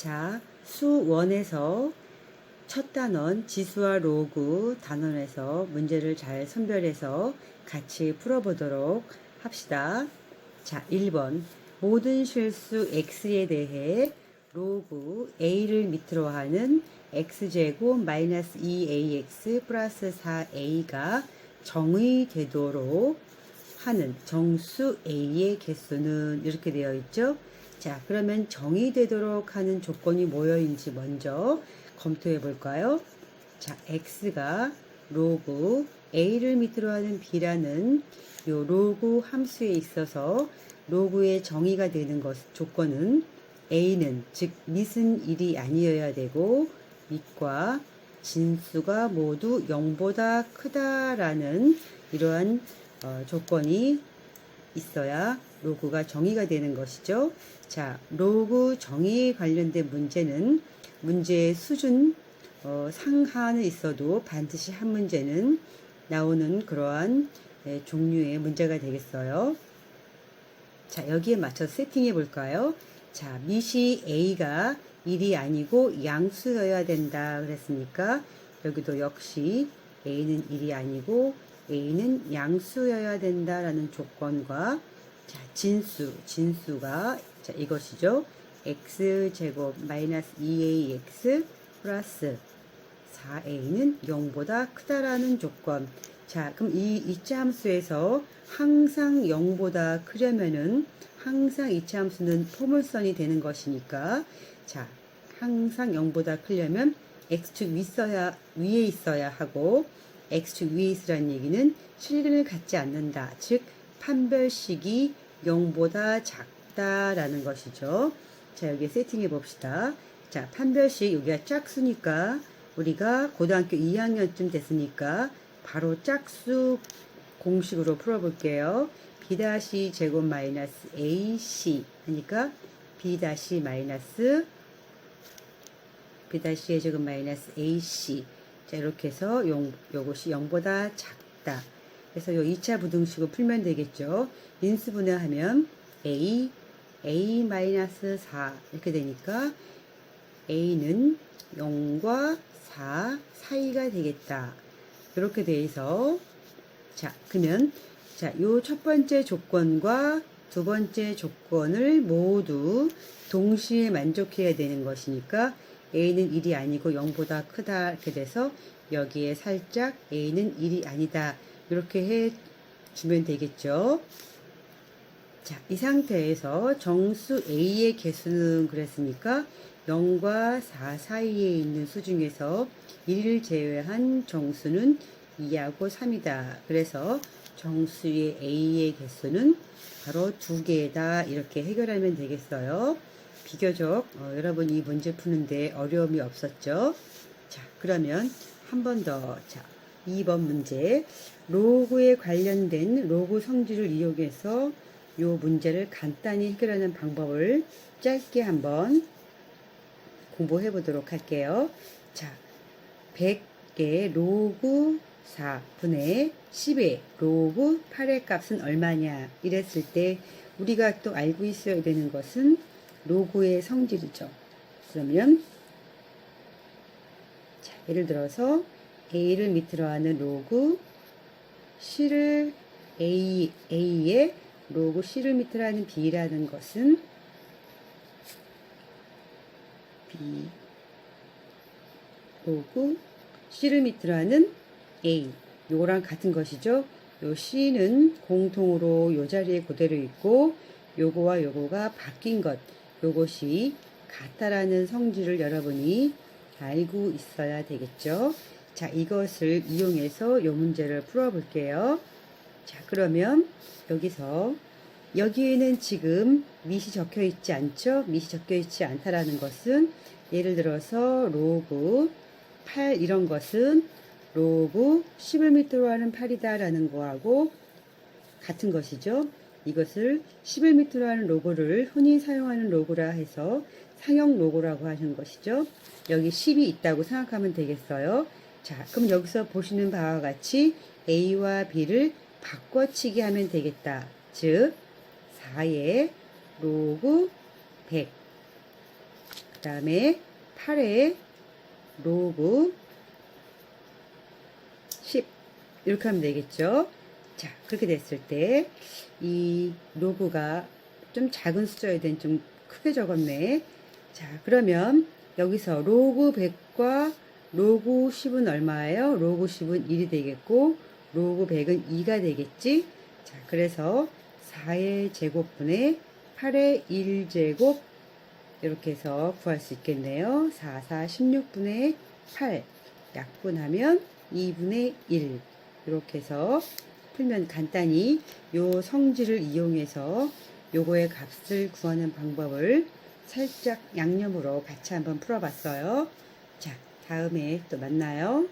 자, 수원에서 첫 단원 지수와 로그 단원에서 문제를 잘 선별해서 같이 풀어보도록 합시다. 자, 1번. 모든 실수 x에 대해 로그 a를 밑으로 하는 x제곱 마이너스 2ax 플러스 4a가 정의 되도록 하는 정수 a의 개수는 이렇게 되어 있죠. 자, 그러면 정의되도록 하는 조건이 뭐여인지 먼저 검토해 볼까요? 자, x가 로그 a를 밑으로 하는 b라는 요 로그 함수에 있어서 로그의 정의가 되는 것 조건은 a는 즉 밑은 1이 아니어야 되고 밑과 진수가 모두 0보다 크다라는 이러한 어, 조건이 있어야 로그가 정의가 되는 것이죠. 자, 로그 정의에 관련된 문제는 문제의 수준 어, 상한은 있어도 반드시 한 문제는 나오는 그러한 예, 종류의 문제가 되겠어요. 자, 여기에 맞춰 세팅해 볼까요? 자, 밑이 A가 1이 아니고 양수여야 된다 그랬으니까 여기도 역시 A는 1이 아니고 A는 양수여야 된다라는 조건과 자, 진수, 진수가 자, 이것이죠. x제곱 마이너스 2ax 플러스 4a는 0보다 크다라는 조건. 자, 그럼 이 이차 함수에서 항상 0보다 크려면은 항상 이차 함수는 포물선이 되는 것이니까 자, 항상 0보다 크려면 x축 위 있어야 위에 있어야 하고 x축 위에 있으라는 얘기는 실근을 갖지 않는다. 즉 판별식이 0보다 작다라는 것이죠. 자, 여기 세팅해 봅시다. 자, 판별식 여기가 짝수니까 우리가 고등학교 2학년쯤 됐으니까 바로 짝수 공식으로 풀어볼게요. b 다시 마이너스 ac 하니까 b 다시 마이너스 b 다시의 제곱 마이너스 ac 자 이렇게 해서 용, 요것이 0보다 작다. 그래서 요 2차 부등식을 풀면 되겠죠. 인수분해하면 a a 마이너스 4 이렇게 되니까 a는 0과 4 사이가 되겠다. 이렇게 돼서 자 그러면 자요 첫 번째 조건과 두 번째 조건을 모두 동시에 만족해야 되는 것이니까 a는 1이 아니고 0보다 크다 이렇게 돼서 여기에 살짝 a는 1이 아니다 이렇게 해 주면 되겠죠. 자, 이 상태에서 정수 a의 개수는 그랬으니까 0과 4 사이에 있는 수 중에서 1을 제외한 정수는 2하고 3이다. 그래서 정수의 a의 개수는 바로 두 개다. 이렇게 해결하면 되겠어요. 비교적 어, 여러분 이 문제 푸는데 어려움이 없었죠. 자, 그러면 한 번 더. 자, 2번 문제. 로그에 관련된 로그 성질을 이용해서 이 문제를 간단히 해결하는 방법을 짧게 한번 공부해 보도록 할게요. 자, 100개 로그 4분의 10의 로그 8의 값은 얼마냐 이랬을 때 우리가 또 알고 있어야 되는 것은 로그의 성질이죠. 그러면 자, 예를 들어서 a를 밑으로 하는 로그 c를 a a의 로그 c를 밑으로 하는 b라는 것은 b 로그 c를 밑으로 하는 a 요거랑 같은 것이죠. 요 c는 공통으로 요 자리에 그대로 있고 요거와 요거가 바뀐 것 요것이 같다라는 성질을 여러분이 알고 있어야 되겠죠. 자, 이것을 이용해서 요 문제를 풀어 볼게요. 자, 그러면 여기서 여기에는 지금 밑이 적혀 있지 않죠? 밑이 적혀 있지 않다라는 것은 예를 들어서 로그 8 이런 것은 로그 10을 밑으로 하는 8이다라는 거하고 같은 것이죠. 이것을 10을 밑으로 하는 로고를 흔히 사용하는 로고라 해서 상형 로고라고 하는 것이죠. 여기 10이 있다고 생각하면 되겠어요. 자, 그럼 여기서 보시는 바와 같이 A와 B를 바꿔치기 하면 되겠다. 즉, 4의 로그 100. 그 다음에 8에 로그 10 이렇게 하면 되겠죠. 자 그렇게 됐을 때 이 로그가 좀 작은 숫자에 대한 좀 크게 적었네. 자 그러면 여기서 로그 100과 로그 10은 얼마예요? 로그 10은 1이 되겠고 로그 100은 2가 되겠지. 자 그래서 4의 제곱분의 8의 1제곱 이렇게 해서 구할 수 있겠네요. 4, 4, 16분의 8 약분하면 2분의 1 이렇게 해서 풀면 간단히 요 성질을 이용해서 요거의 값을 구하는 방법을 살짝 양념으로 같이 한번 풀어봤어요. 자, 다음에 또 만나요.